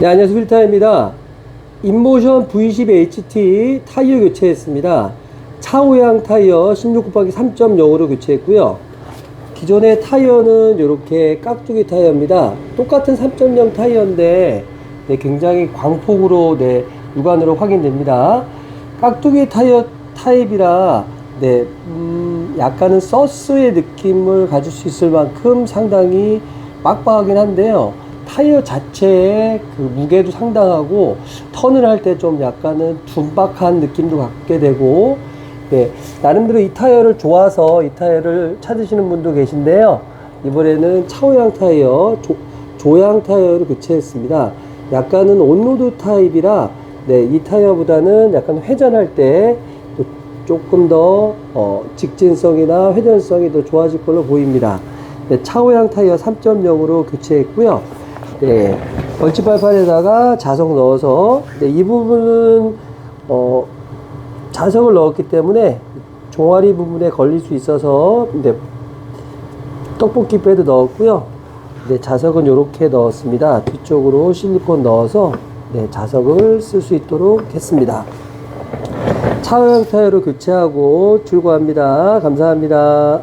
네, 안녕하세요. 휠타입니다. 인모션 V10HT 타이어 교체했습니다. 차오양 타이어 16 곱하기 3.0으로 교체했고요. 기존의 타이어는 이렇게 깍두기 타이어입니다. 똑같은 3.0 타이어인데 네, 굉장히 광폭으로 네, 육안으로 확인됩니다. 깍두기 타이어 타입이라 네, 음, 약간은 서스의 느낌을 가질 수 있을 만큼 상당히 빡빡하긴 한데요. 타이어 자체의 그 무게도 상당하고 턴을 할 때 좀 약간은 둔박한 느낌도 갖게 되고 네, 나름대로 이 타이어를 좋아서 이 타이어를 찾으시는 분도 계신데요. 이번에는 차오양 타이어, 조, 조양 타이어를 교체했습니다. 약간은 온로드 타입이라 네, 이 타이어보다는 약간 회전할 때또 조금 더 어, 직진성이나 회전성이 더 좋아질 걸로 보입니다. 네, 차오양 타이어 3.0으로 교체했고요. 네, 벌집발판에다가 자석 넣어서 네, 이 부분은 어, 자석을 넣었기 때문에 종아리 부분에 걸릴 수 있어서 네, 떡볶이 패드 넣었고요. 네, 자석은 이렇게 넣었습니다. 뒤쪽으로 실리콘 넣어서 네, 자석을 쓸 수 있도록 했습니다. 차량 타이어로 교체하고 출고합니다. 감사합니다.